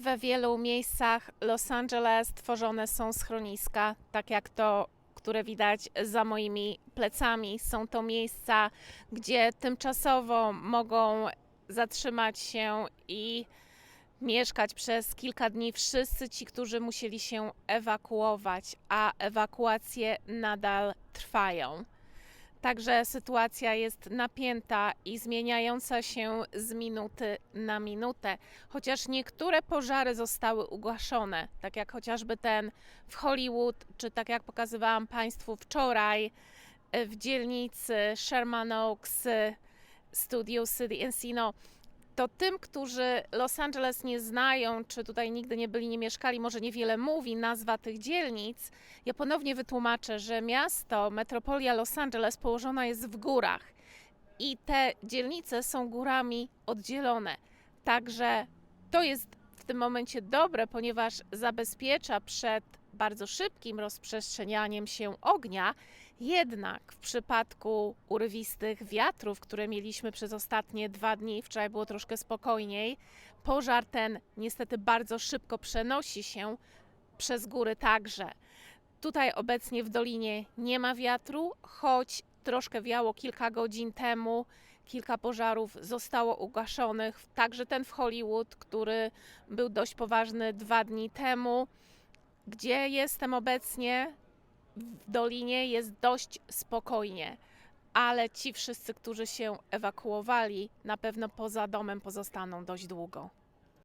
We wielu miejscach Los Angeles tworzone są schroniska, tak jak to, które widać za moimi plecami. Są to miejsca, gdzie tymczasowo mogą zatrzymać się i mieszkać przez kilka dni wszyscy ci, którzy musieli się ewakuować, a ewakuacje nadal trwają. Także sytuacja jest napięta i zmieniająca się z minuty na minutę. Chociaż niektóre pożary zostały ugaszone, tak jak chociażby ten w Hollywood, czy tak jak pokazywałam Państwu wczoraj e, w dzielnicy Sherman Oaks, e, Studio City Encino, to tym, którzy Los Angeles nie znają, czy tutaj nigdy nie byli, nie mieszkali, może niewiele mówi nazwa tych dzielnic, ja ponownie wytłumaczę, że miasto, metropolia Los Angeles położona jest w górach i te dzielnice są górami oddzielone. Także to jest w tym momencie dobre, ponieważ zabezpiecza przed bardzo szybkim rozprzestrzenianiem się ognia. Jednak w przypadku urywistych wiatrów, które mieliśmy przez ostatnie dwa dni, wczoraj było troszkę spokojniej, pożar ten niestety bardzo szybko przenosi się przez góry także. Tutaj obecnie w dolinie nie ma wiatru, choć troszkę wiało kilka godzin temu. Kilka pożarów zostało ugaszonych, także ten w Hollywood, który był dość poważny dwa dni temu. Gdzie jestem obecnie, w dolinie jest dość spokojnie, ale ci wszyscy, którzy się ewakuowali, na pewno poza domem pozostaną dość długo.